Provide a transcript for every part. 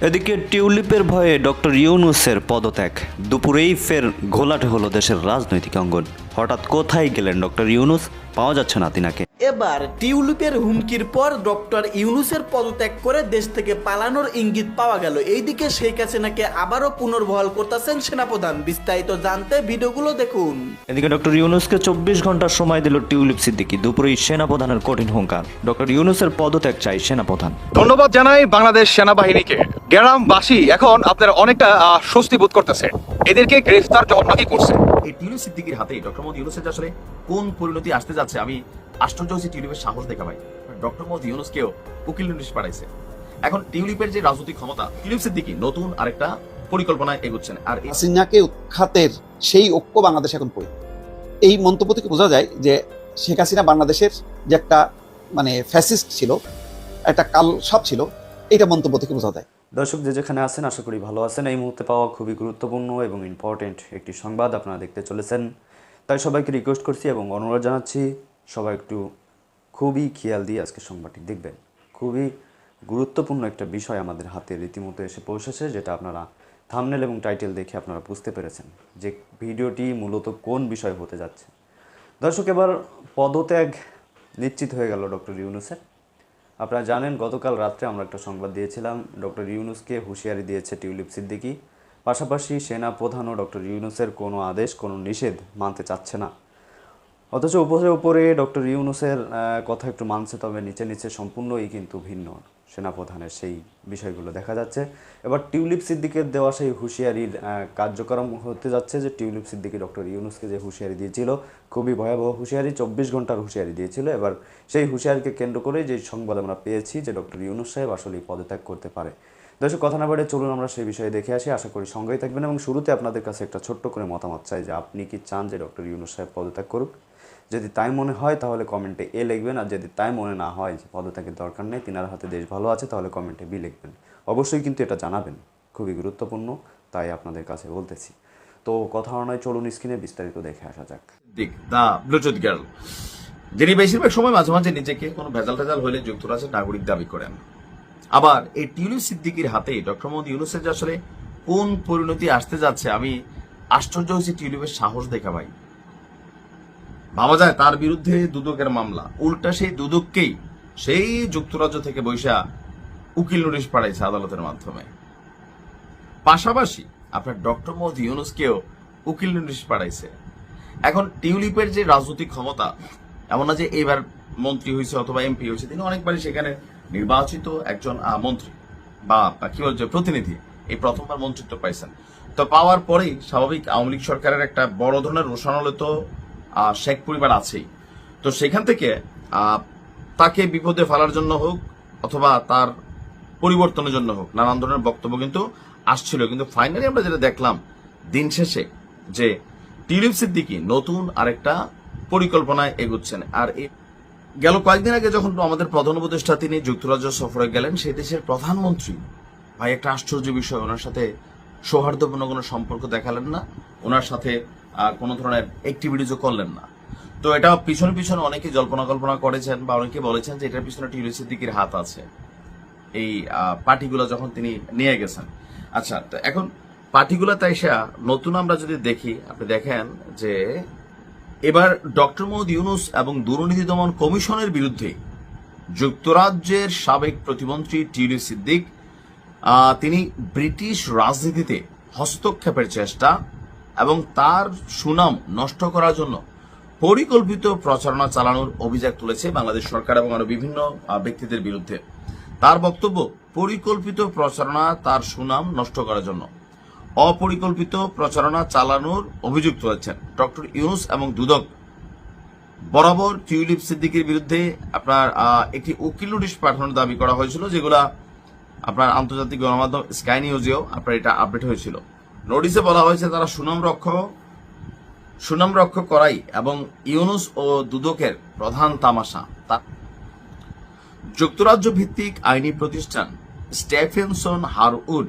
এদিকে টিউলিপের ভয়ে ডক্টর ইউনুসের পদত্যাগ। দুপুরেই ফের ঘোলাটে হলো দেশের রাজনৈতিক অঙ্গন। হঠাৎ কোথায় গেলেন ডক্টর ইউনুস? পাওয়া যাচ্ছে না তিনাকে। এবার টিউলিপের হুমকির পর ডক্টর ইউনুসের পদত্যাগ করে দেশ থেকে পালানোর ইঙ্গিত পাওয়া গেল। এইদিকে শেখ হাসিনাকে আবারও পুনর্বহাল করতেছেন সেনাপ্রধান। বিস্তারিত জানতে ভিডিওগুলো দেখুন। এদিকে ডক্টর ইউনুসকে চব্বিশ ঘণ্টার সময় দিল টিউলিপ সিদ্দিকি। দুপুরেই সেনাপ্রধানের কঠিন হুঙ্কার। ডক্টর ইউনুসের পদত্যাগ চাই সেনাপ্রধান। ধন্যবাদ জানাই বাংলাদেশ সেনাবাহিনীকে। গ্রামবাসী এখন আপনারা অনেকটা আহ, স্বস্তি বোধ করতেছে। এদেরকে গ্রেফতার করছে। এই টিউলিপ সিদ্দিকির হাতে, ডক্টর মোহাম্মদ ইউনুসের আসলে কোন পরিণতি আসতে যাচ্ছে, আমি আশ্চর্য হয়েছি টিউলিপের সাহস দেখা পাই। ডক্টর মোহাম্মদ ইউনুসকেও উকিল নোটিশ পাঠাইছে। এখন টিউলিপের যে রাজনৈতিক ক্ষমতা, টিউলিপ সিদ্দিকি নতুন আরেকটা পরিকল্পনায় এগোচ্ছেন। আর হাসিনাকে উৎখাতের সেই ঐক্য বাংলাদেশ এখন কই? এই মন্তব্য থেকে বোঝা যায় যে শেখ হাসিনা বাংলাদেশের যে একটা মানে ফ্যাসিস্ট ছিল, একটা কাল সব ছিল এটা মন্তব্য থেকে বোঝা যায়। দর্শক যে যেখানে আছেন, আশা করি ভালো আছেন। এই মুহূর্তে পাওয়া খুবই গুরুত্বপূর্ণ এবং ইম্পর্টেন্ট একটি সংবাদ আপনারা দেখতে চলেছেন। তাই সবাইকে রিকোয়েস্ট করছি এবং অনুরোধ জানাচ্ছি, সবাই একটু খুবই খেয়াল দিয়ে আজকে সংবাদটি দেখবেন। খুবই গুরুত্বপূর্ণ একটা বিষয় আমাদের হাতে রীতিমতো এসে পৌঁছেছে, যেটা আপনারা থামনেল এবং টাইটেল দেখে আপনারা বুঝতে পেরেছেন যে ভিডিওটি মূলত কোন বিষয় হতে যাচ্ছে। দর্শক, এবার পদত্যাগ নিশ্চিত হয়ে গেল ডক্টর ইউনুসের। আপনারা জানেন, গতকাল রাত্রে আমরা একটা সংবাদ দিয়েছিলাম। ডক্টর ইউনুসকে হুঁশিয়ারি দিয়েছে টিউলিপ সিদ্দিকি। পাশাপাশি সেনা প্রধানও ডক্টর ইউনুসের কোনো আদেশ, কোনো নিষেধ মানতে চাচ্ছে না। অথচ উপরে উপরে ডক্টর ইউনুসের কথা একটু মানছে, তবে নিচে নিচে সম্পূর্ণই কিন্তু ভিন্ন সেনাপ্রধানের সেই বিষয়গুলো দেখা যাচ্ছে। এবার টিউলিপ সিদ্দিকের দেওয়া সেই হুঁশিয়ারির কার্যক্রম হতে যাচ্ছে যে টিউলিপ সিদ্দিকি ডক্টর ইউনুসকে যে হুঁশিয়ারি দিয়েছিল, খুবই ভয়াবহ হুঁশিয়ারি, চব্বিশ ঘণ্টার হুঁশিয়ারি দিয়েছিল। এবার সেই হুঁশিয়ারিকে কেন্দ্র করে যে সংবাদ আমরা পেয়েছি যে ডক্টর ইউনুস সাহেব আসলে পদত্যাগ করতে পারে। দর্শক, কথা না বাড়ে চলুন আমরা সেই বিষয়ে দেখে আসি। আশা করি সঙ্গেই থাকবেন এবং শুরুতে আপনাদের কাছে একটা ছোট্ট করে মতামত চাই যে আপনি কি চান যে ডক্টর ইউনুস সাহেব পদত্যাগ করুক। যদি তাই মনে হয়, তাহলে কমেন্টে এ লিখবেন, আর যদি তাই মনে না হয়, যে পদত্যাগের দরকার নেই, তিনার হাতে দেশ ভালো আছে, তাহলে কমেন্টে বি লিখবেন। অবশ্যই কিন্তু এটা জানাবেন, খুবই গুরুত্বপূর্ণ, তাই আপনাদের কাছে বলতেছি। তো কথা নয়, চলুন স্ক্রিনে বিস্তারিত দেখে আসা যাক। দা যিনি বেশিরভাগ সময় মাঝে মাঝে নিজেকে কোনো ভেজাল টেজাল হলে যুক্তরাষ্ট্রের নাগরিক দাবি করেন। আবার এই টিউলিপ সিদ্দিকির হাতে ডক্টর মোহাম্মদ ইউনুসের আসলে কোন পরিণতি আসতে যাচ্ছে, আমি আশ্চর্য হয়েছি টিউলিপের সাহস দেখা ভাই। ভাবা যায় তার বিরুদ্ধে দুদকের মামলা। উল্টা সেই দুদককেই সেই যুক্তরাজ্য থেকে বৈশা উকিল নোটিশ পাঠাইছে আদালতের মাধ্যমে। পাশাপাশি আপনার ডক্টর মোহাম্মদ ইউনুসকেও উকিল নোটিশ পাঠাইছে। এখন টিউলিপের যে রাজনৈতিক ক্ষমতা এমন না যে এবার মন্ত্রী হয়েছে অথবা এমপি হয়েছে তিনি অনেকবারই সেখানে নির্বাচিত একজন মন্ত্রী বা কি বলছে প্রতিনিধি এই প্রথমবার মন্ত্রিত্ব পাইছেন। তো পাওয়ার পরেই স্বাভাবিক আওয়ামী লীগ সরকারের একটা বড় ধরনের রোষানলে তো আহ, শেখ পরিবার আছেই। তো সেখান থেকে তাকে বিপদে ফেলার জন্য হোক অথবা তার পরিবর্তনের জন্য হোক, নানান ধরনের বক্তব্য কিন্তু আসছিল। কিন্তু ফাইনালি আমরা যেটা দেখলাম দিন শেষে যে টিউলিপ সিদ্দিকি নতুন আরেকটা পরিকল্পনায় এগুচ্ছেন। আর গেল কয়েকদিন আগে যখন আমাদের প্রধান উপদেষ্টা তিনি যুক্তরাজ্য সফরে গেলেন, সেই দেশের প্রধানমন্ত্রী, ভাই, একটা আশ্চর্য বিষয়, ওনার সাথে সৌহার্দ্যপূর্ণ কোনো সম্পর্ক দেখালেন না। ওনার সাথে কোনো ধরনের অ্যাক্টিভিটিজও করলেন না। তো এটা পিছনে পিছনে অনেকে জল্পনা কল্পনা করেছেন বা অনেকে বলেছেন যে এটার পিছনে টিউলিপ সিদ্দিকির হাত আছে। এই পার্টিগুলো যখন তিনি নিয়ে গেছেন। আচ্ছা তো এখন পার্টিগুলো তাই নতুন আমরা যদি দেখি, আপনি দেখেন যে এবার ডক্টর মোহাম্মদ ইউনুস এবং দুর্নীতি দমন কমিশনের বিরুদ্ধে যুক্তরাজ্যের সাবেক প্রতিমন্ত্রী টিউলি সিদ্দিক তিনি ব্রিটিশ রাজনীতিতে হস্তক্ষেপের চেষ্টা এবং তার সুনাম নষ্ট করার জন্য পরিকল্পিত প্রচারণা চালানোর অভিযোগ তুলেছে বাংলাদেশ সরকার এবং আরও বিভিন্ন ব্যক্তিদের বিরুদ্ধে। তার বক্তব্য, পরিকল্পিত প্রচারণা তার সুনাম নষ্ট করার জন্য। অপরিকল্পিত প্রচারণা চালানোর অভিযোগ তুলেছেন ডক্টর ইউনুস এবং দুদক। বরাবর টিউলিপ সিদ্দিকের বিরুদ্ধে আপনার একটি উকিল নোটিশ পাঠানোর দাবি করা হয়েছিল, যেগুলা আপনার আন্তর্জাতিক গণমাধ্যম স্কাই নিউজেও আপনার এটা আপডেট হয়েছিল। নোটিশে বলা হয়েছে তারা সুনাম রক্ষক সুনাম রক্ষক করাই এবং ইউনুস ও দুদকের প্রধান তামাশা। তা যুক্তরাজ্য ভিত্তিক আইনি প্রতিষ্ঠান স্টেফেনসন হারউড,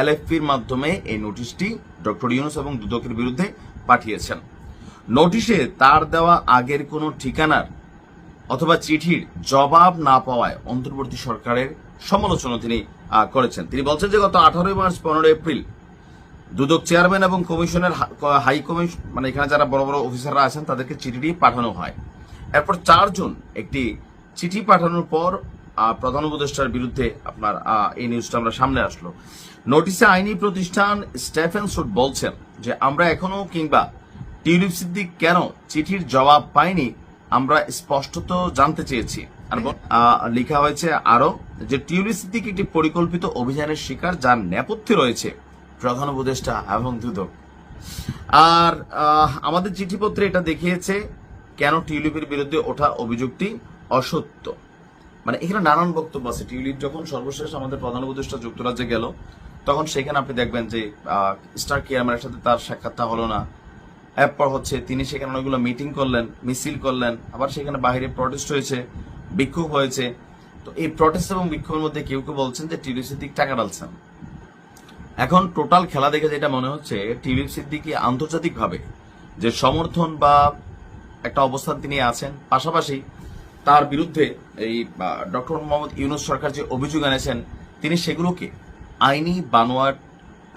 এলএফপির মাধ্যমে এই নোটিশটি ডক্টর ইউনুস এবং দুদকের বিরুদ্ধে পাঠিয়েছেন। নোটিশে তার দেওয়া আগের কোনো ঠিকানার অথবা চিঠির জবাব না পাওয়ায় অন্তর্বর্তী সরকারের সমালোচনা তিনি করেছেন। তিনি বলছেন যে গত আঠারোই মার্চ পনেরোই এপ্রিল দুদক চেয়ারম্যান এবং কমিশনের হাই কমিশন মানে এখানে যারা বড় বড় অফিসাররা আছেন, তাদেরকে চিঠিটি পাঠানো হয়। এরপর চারজন একটি চিঠি পাঠানোর পর প্রধান উপদেষ্টার বিরুদ্ধে আপনার এই নিউজটা আমরা সামনে আসলো। নোটিশে আইনি প্রতিষ্ঠান স্টেফেন সুট বলছেন যে, আমরা এখনও কিংবা টিউলিপ সিদ্দিক কেন চিঠির জবাব পাইনি, আমরা স্পষ্টত জানতে চেয়েছি। লেখা হয়েছে আরও যে, টিউলিপ সিদ্দিক একটি পরিকল্পিত অভিযানের শিকার যার নেপথ্যে রয়েছে। প্রধান উপদেষ্টা এবং দুদক। আর আমাদের চিঠিপত্রে এটা দেখিয়েছে কেন টিউলিপের বিরুদ্ধে ওঠা অভিযোগটি অসত্য। মানে এখানে নানান বক্তব্য আছে। টিউলিপ যখন সর্বশেষ আমাদের প্রধান উপদেষ্টা যুক্তরাজ্যে গেল, তখন সেখানে আপনি দেখবেন যে স্টার কেয়ারম্যানের সাথে তার সাক্ষাৎটা হলো না। এরপর হচ্ছে তিনি সেখানে অনেকগুলো মিটিং করলেন, মিছিল করলেন, আবার সেখানে বাইরে প্রটেস্ট হয়েছে, বিক্ষোভ হয়েছে। তো এই প্রটেস্ট এবং বিক্ষোভের মধ্যে কেউ কেউ বলছেন যে টিউলিপ সিদ্দিক টাকা ডালছেন এখন টোটাল খেলা দেখে যেটা মনে হচ্ছে টিউলিপ সিদ্দিকি আন্তর্জাতিকভাবে যে সমর্থন বা একটা অবস্থান তিনি আছেন, পাশাপাশি তার বিরুদ্ধে এই ডক্টর মোহাম্মদ ইউনুস সরকার যে অভিযোগ এনেছেন, তিনি সেগুলোকে আইনি বানোয়াট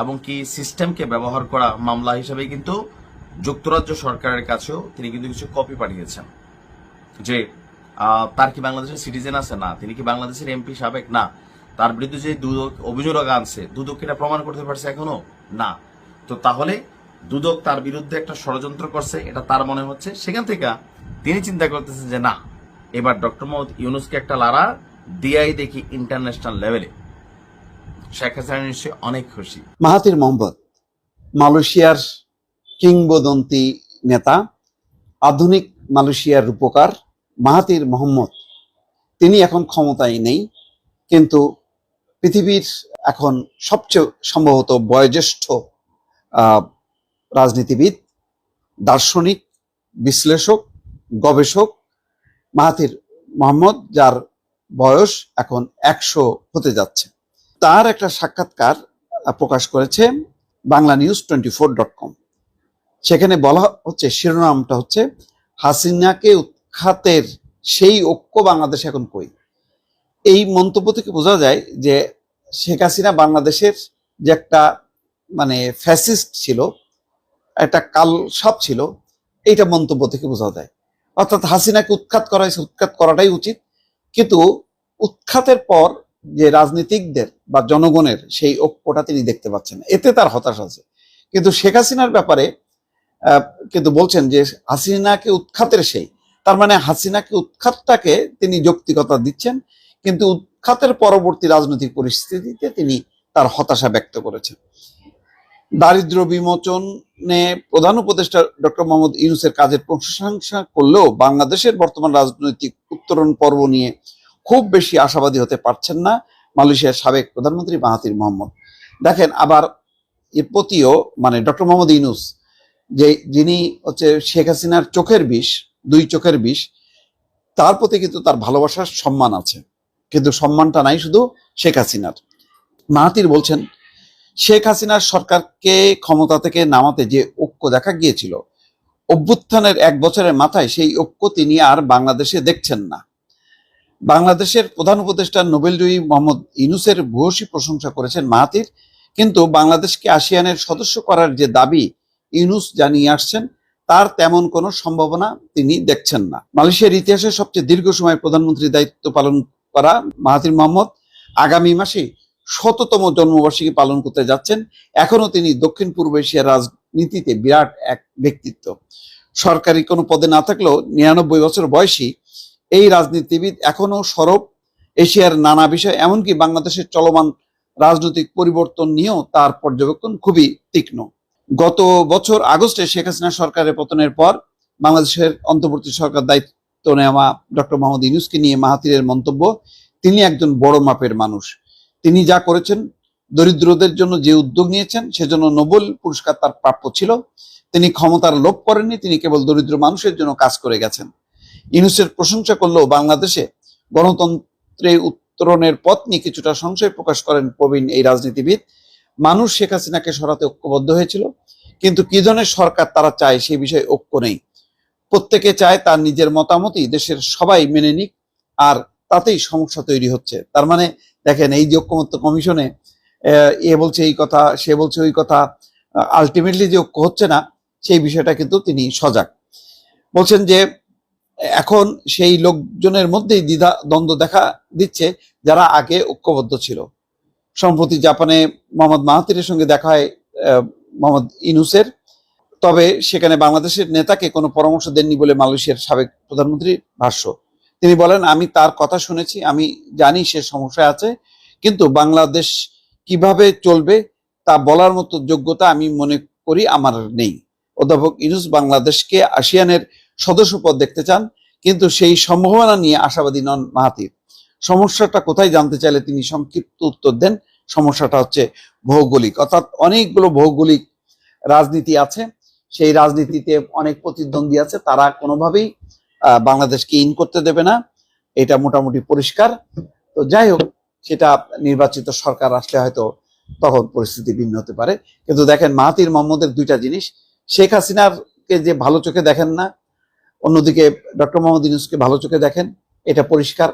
এবং কি সিস্টেমকে ব্যবহার করা মামলা হিসেবে কিন্তু যুক্তরাজ্য সরকারের কাছেও তিনি কিন্তু কিছু কপি পাঠিয়েছেন। যে তার কি বাংলাদেশের সিটিজেন আছে? না। তিনি কি বাংলাদেশের এমপি সাবেক? না। তার বিরুদ্ধে যে দুদক অভিযোগ আনছে, দুদক এটা প্রমাণ করতে পারছে এখনও? না। তো তাহলে দুদক তার বিরুদ্ধে একটা ষড়যন্ত্র করছে, এটা তার মনে হচ্ছে। সেখান থেকে তিনি চিন্তা করতেছেন যে না, এবার ডক্টর মোহাম্মদ ইউনুসকে একটা লারা দিয়াই দেখি ইন্টারন্যাশনাল লেভেলে। শেখ হাসিনা নিশ্চয়ই অনেক খুশি। মাহাতির মোহাম্মদ, মালয়েশিয়ার কিংবদন্তি নেতা, আধুনিক মালয়েশিয়ার রূপকার মাহাতির মোহাম্মদ। তিনি এখন ক্ষমতায় নেই, কিন্তু পৃথিবীর এখন সবচেয়ে সম্ভবত বয়োজ্যেষ্ঠ রাজনীতিবিদ, দার্শনিক, বিশ্লেষক, গবেষক মাহাতির মোহাম্মদ, যার বয়স এখন একশো হতে যাচ্ছে। তার একটা সাক্ষাৎকার প্রকাশ করেছে Bangla news twenty four dot com. সেখানে বলা হচ্ছে, শিরোনামটা হচ্ছে, হাসিনাকে উৎখাতের সেই ঐক্য বাংলাদেশ এখন কই? এই মন্তব্য থেকে বোঝা যায় যে শেখ হাসিনা বাংলাদেশের যে একটা মানে ফ্যাসিস্ট ছিল, একটা কাল সব ছিল, এইটা মন্তব্য থেকে বোঝা যায়। অর্থাৎ হাসিনাকে উৎখাত করা উৎখাত করাটাই উচিত। কিন্তু উৎখাতের পর যে রাজনীতিকদের বা জনগণের সেই ঐক্যটা তিনি দেখতে পাচ্ছেন। এতে তার হতাশ আছে। কিন্তু শেখ হাসিনার ব্যাপারে কিন্তু বলছেন যে হাসিনাকে উৎখাতের সেই। তার মানে হাসিনাকে উৎখাতটাকে তিনি যৌক্তিকতা দিচ্ছেন, কিন্তু উৎখাতের পরবর্তী রাজনৈতিক পরিস্থিতিতে তিনি তার হতাশা ব্যক্ত করেছেন। দারিদ্র বিমোচনে প্রধান উপদেষ্টা ডক্টর মোহাম্মদ ইউনুসের কাজের প্রশংসা করলেও বাংলাদেশের বর্তমান রাজনৈতিক উত্তরণ পর্ব নিয়ে খুব বেশি আশাবাদী হতে পারছেন না মালয়েশিয়ার সাবেক প্রধানমন্ত্রী মাহাতির মোহাম্মদ। দেখেন, আবার এর প্রতিও মানে ডক্টর মোহাম্মদ ইউনুস, যে যিনি হচ্ছে শেখ হাসিনার চোখের বিষ, দুই চোখের বিষ, তার প্রতি কিন্তু তার ভালোবাসার সম্মান আছে। কিন্তু সম্মানটা নাই শুধু শেখ হাসিনার। মাহাতির বলছেন, শেখ হাসিনার সরকারকে ক্ষমতা থেকে নামাতে যে ঐক্য দেখা গিয়েছিল, অভ্যুত্থানের এক বছরের মাথায় সেই ঐক্য তিনি আর বাংলাদেশে দেখছেন না। বাংলাদেশের প্রধান উপদেষ্টা নোবেলজয়ী মোহাম্মদ ইনুসের ভূয়সী প্রশংসা করেছেন মাহাতির কিন্তু বাংলাদেশকে আসিয়ানের সদস্য করার যে দাবি ইউনুস জানিয়ে আসছেন, তার তেমন কোনো সম্ভাবনা তিনি দেখছেন না। মালয়েশিয়ার ইতিহাসে সবচেয়ে দীর্ঘ সময় প্রধানমন্ত্রীর দায়িত্ব পালন করা মাহাতির মোহাম্মদ আগামী মাসে শততম জন্মবার্ষিকী পালন করতে যাচ্ছেন। এখনও তিনি দক্ষিণ পূর্ব এশিয়ার রাজনীতিতে বিরাট এক ব্যক্তিত্ব। সরকারি কোনো পদে না থাকলেও নিরানব্বই বছর বয়সী এই রাজনীতিবিদ এখনও সরব এশিয়ার নানা বিষয়, এমনকি বাংলাদেশের চলমান রাজনৈতিক পরিবর্তন নিয়েও তার পর্যবেক্ষণ খুবই তীক্ষ্ণ। গত বছর আগস্টে শেখ হাসিনা সরকারের পতনের পর বাংলাদেশের অন্তর্বর্তী সরকার দায়িত্ব নেওয়া ডক্টর মোহাম্মদ ইউনুসকে নিয়ে মাহাতিরের মন্তব্য, তিনি একজন বড় মাপের মানুষ। তিনি যা করেছেন, দরিদ্রদের জন্য যে উদ্যোগ নিয়েছেন, সেজন্য নোবেল পুরস্কার তার প্রাপ্য ছিল। তিনি ক্ষমতার লোভ করেননি, তিনি কেবল দরিদ্র মানুষের জন্য কাজ করে গেছেন। ইউনুসের প্রশংসা করলেও বাংলাদেশে গণতন্ত্রে উত্তরণের পথ নিয়ে কিছুটা সংশয় প্রকাশ করেন প্রবীণ এই রাজনীতিবিদ। মানুষ শেখ হাসিনাকে সরাতে ঐক্যবদ্ধ হয়েছিল, কিন্তু কি ধরনের সরকার তারা চায় সেই বিষয়ে ঐক্য নেই। প্রত্যেকে চায় তার নিজের মতামতই দেশের সবাই মেনে নিক, আর তাতেই সমস্যা তৈরি হচ্ছে। তার মানে দেখেন, এই যে ঐক্যমত্য কমিশনে, এ বলছে এই কথা, সে বলছে ওই কথা আলটিমেটলি যে ঐক্য হচ্ছে না, সেই বিষয়টা কিন্তু তিনি সজাগ। বলছেন যে এখন সেই লোকজনের মধ্যেই দ্বিধা, দ্বন্দ্ব দেখা দিচ্ছে যারা আগে ঐক্যবদ্ধ ছিল। সম্প্রতি জাপানে মোহাম্মদ মাহাতিরের সঙ্গে দেখা হয় মোহাম্মদ ইনুসের। তবে সেখানে বাংলাদেশের নেতাকে কোনো পরামর্শ দেননি বলে মালয়েশিয়ার সাবেক প্রধানমন্ত্রীর ভাষ্য। তিনি বলেন, আমি তার কথা শুনেছি, আমি জানি সে সমস্যায় আছে, কিন্তু বাংলাদেশ কীভাবে চলবে তা বলার মতো যোগ্যতা আমি মনে করি আমার নেই। অধ্যাপক ইনুস বাংলাদেশকে আসিয়ানের সদস্য পদ দেখতে চান, কিন্তু সেই সম্ভাবনা নিয়ে আশাবাদী নন মাহাতির সমস্যাটা কোথায় জানতে চাইলে তিনি সংক্ষিপ্ত উত্তর দেন। সমস্যাটা হচ্ছে ভৌগোলিক। অর্থাৎ অনেকগুলো ভৌগোলিক রাজনীতি আছে সেই রাজনীতিতে অনেক প্রতিদ্বন্দ্বী আছে, তারা কোনোভাবেই বাংলাদেশকে ইন করতে দেবে না। এটা মোটামুটি পরিষ্কার। তো যাই হোক, সেটা নির্বাচিত সরকার আসলে হয়তো তখন পরিস্থিতি ভিন্ন হতে পারে। কিন্তু দেখেন মাহাতির মোহাম্মদের দুইটা জিনিস। শেখ হাসিনার কে যে ভালো চোখে দেখেন না, অন্যদিকে ডক্টর মোহাম্মদ ইউনুসকে ভালো চোখে দেখেন, এটা পরিষ্কার।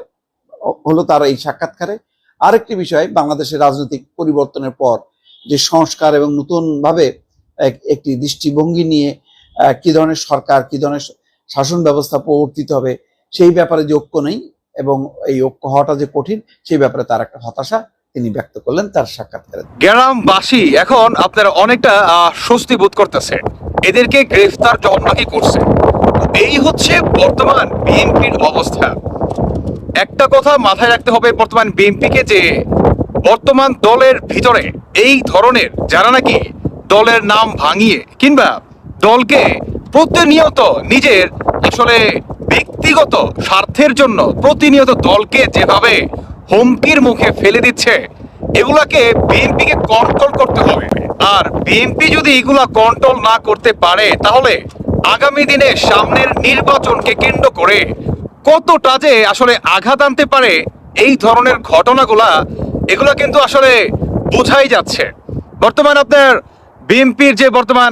হলো তার এই সাক্ষাৎকারে। আরেকটি বিষয়, বাংলাদেশের রাজনৈতিক পরিবর্তনের পর যে সংস্কার এবং নতুন ভাবে এক- একটি দৃষ্টিভঙ্গি নিয়ে কি ধরনের সরকার, কি ধরনের শাসন ব্যবস্থা প্রবর্তিত হবে, সেই ব্যাপারে যে ঐক্য নেই এবং এই ঐক্য হওয়াটা যে কঠিন, সেই ব্যাপারে তার একটা হতাশা তিনি ব্যক্ত করলেন, তার সাক্ষাৎকারে। গ্রামবাসী এখন আপনারা অনেকটা স্বস্তি বোধ করতেছে। এদেরকে গ্রেফতার যখন নাকি করছে? এই হচ্ছে বর্তমান বিএনপির অবস্থা। একটা কথা মাথায় রাখতে হবে, বর্তমান বিএনপিকে যে বর্তমান দলের ভিতরে এই ধরনের যারা নাকি দলের নাম ভাঙিয়ে কিংবা দলকে প্রতিনিয়ত নিজের আসলে ব্যক্তিগত স্বার্থের জন্য প্রতিনিয়ত দলকে যেভাবে হুমকির মুখে ফেলে দিচ্ছে, এগুলাকে বিএনপিকে কন্ট্রোল করতে হবে। আর বিএনপি যদি এগুলা কন্ট্রোল না করতে পারে, তাহলে আগামী দিনে সামনের নির্বাচনকে কেন্দ্র করে কতটা যে আসলে আঘাত আনতে পারে, এই ধরনের ঘটনাগুলা, এগুলো কিন্তু আসলে বোঝাই যাচ্ছে। বর্তমান আপনার বিএনপির যে বর্তমান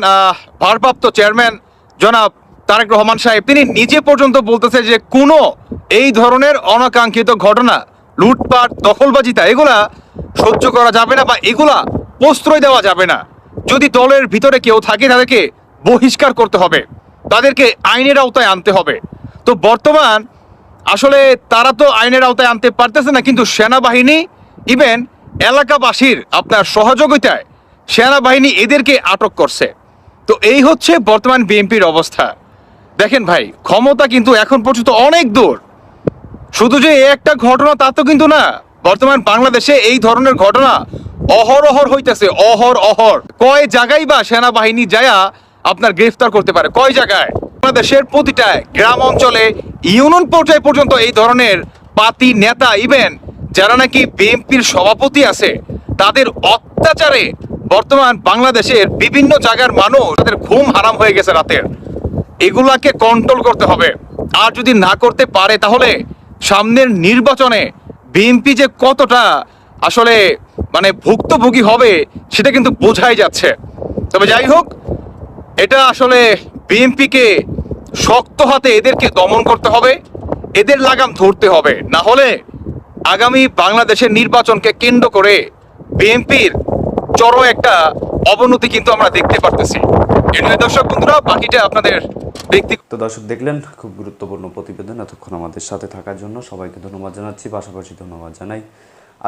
ভারপ্রাপ্ত চেয়ারম্যান জনাব তারেক রহমান সাহেব, তিনি নিজে পর্যন্ত বলতেছে যে কোনো এই ধরনের অনাকাঙ্ক্ষিত ঘটনা, লুটপাট দখলবাজিতা এগুলা সহ্য করা যাবে না বা এগুলা প্রশ্রয় দেওয়া যাবে না। যদি দলের ভিতরে কেউ থাকে, তাদেরকে বহিষ্কার করতে হবে। তাদেরকে আইনের আওতায় আনতে হবে। তো বর্তমান আসলে তারা তো আইনের আওতায় আনতে পারতেছে না, কিন্তু সেনাবাহিনী ইভেন এলাকাবাসীর আপনার সহযোগিতায় সেনাবাহিনী এদেরকে আটক করছে। তো এই হচ্ছে বর্তমান বিএনপির অবস্থা। দেখেন ভাই, ক্ষমতা কিন্তু এখন পর্যন্ত অনেক দূর। শুধু যে একটা ঘটনা তা তো কিন্তু না। বর্তমান বাংলাদেশে এই ধরনের ঘটনা অহর অহর হইতেছে, অহর অহর। কয় জায়গায় বা সেনাবাহিনী যায়া আপনার গ্রেফতার করতে পারে? কয় জায়গায়? বাংলাদেশের প্রতিটা গ্রাম অঞ্চলে ইউনিয়ন পর্যায়ে পর্যন্ত এই ধরনের পাতি নেতা ইভেন যারা নাকি বিএনপির সভাপতি আছে, তাদের অত্যাচারে বর্তমান বাংলাদেশের বিভিন্ন জায়গার মানুষ তাদের ঘুম হারাম হয়ে গেছে রাতের। এগুলাকে কন্ট্রোল করতে হবে। আর যদি না করতে পারে তাহলে সামনের নির্বাচনে বিএনপি যে কতটা আসলে মানে ভুক্তভোগী হবে সেটা কিন্তু বোঝাই যাচ্ছে। তবে যাই হোক, এটা আসলে বিএনপিকে শক্ত হাতে এদেরকে দমন করতে হবে, এদের লাগাম ধরতে হবে। না হলে আগামী বাংলাদেশের নির্বাচনকে কেন্দ্র করে বিএনপির চরম একটা অবনতি কিন্তু আমরা দেখতে পারতেছি। দর্শক বন্ধুরা, বাকিটা আপনাদের ব্যক্তি তো দর্শক দেখলেন, খুব গুরুত্বপূর্ণ প্রতিবেদন এতক্ষণ আমাদের সাথে থাকার জন্য সবাইকে ধন্যবাদ জানাচ্ছি, পাশাপাশি ধন্যবাদ জানাই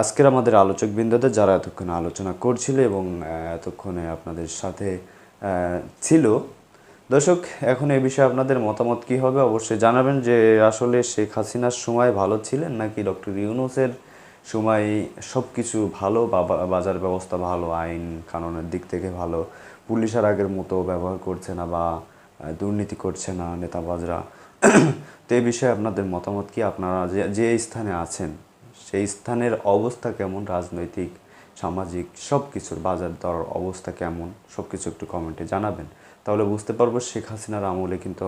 আজকের আমাদের আলোচক বৃন্দদের যারা এতক্ষণে আলোচনা করছিল এবং এতক্ষণে আপনাদের সাথে ছিল। দর্শক, এখন এ বিষয়ে আপনাদের মতামত কি হবে? অবশ্যই জানাবেন যে আসলে শেখ হাসিনার সময় ভালো ছিলেন নাকি ডক্টর ইউনুসের সময় সব কিছু ভালো বাজার ব্যবস্থা ভালো, আইন কানুনের দিক থেকে ভালো। পুলিশের আগের মতো ব্যবহার করছে না বা দুর্নীতি করছে না নেতাবাজরা। তো এই বিষয়ে আপনাদের মতামত কি? আপনারা যে যে স্থানে আছেন, সেই স্থানের অবস্থা কেমন? রাজনৈতিক, সামাজিক সব কিছুর বাজার দর অবস্থা কেমন? সব কিছু একটু কমেন্টে জানাবেন। তাহলে বুঝতে পারব শেখ হাসিনার আমলে কিন্তু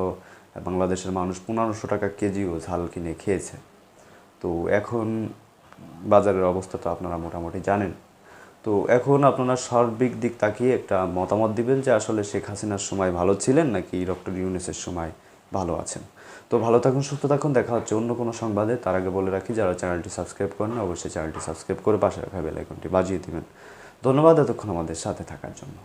বাংলাদেশের মানুষ পনেরোশো টাকা কেজিও ঝাল কিনে খেয়েছে। তো এখন বাজারের অবস্থা তো আপনারা মোটামুটি জানেন। তো এখন আপনারা সার্বিক দিক তাকিয়ে একটা মতামত দিবেন যে আসলে শেখ হাসিনার সময় ভালো ছিলেন নাকি ডক্টর ইউনুসের সময় ভালো আছেন। তো ভালো থাকুন, সুস্থ থাকুন, দেখা হচ্ছে অন্য কোনো সংবাদে। তার আগে বলে রাখি, যারা চ্যানেলটি সাবস্ক্রাইব করেন অবশ্যই চ্যানেলটি সাবস্ক্রাইব করে পাশে রাখা বেল আইকনটি বাজিয়ে দিবেন। ধন্যবাদ, এতক্ষণ আমাদের সাথে থাকার জন্য।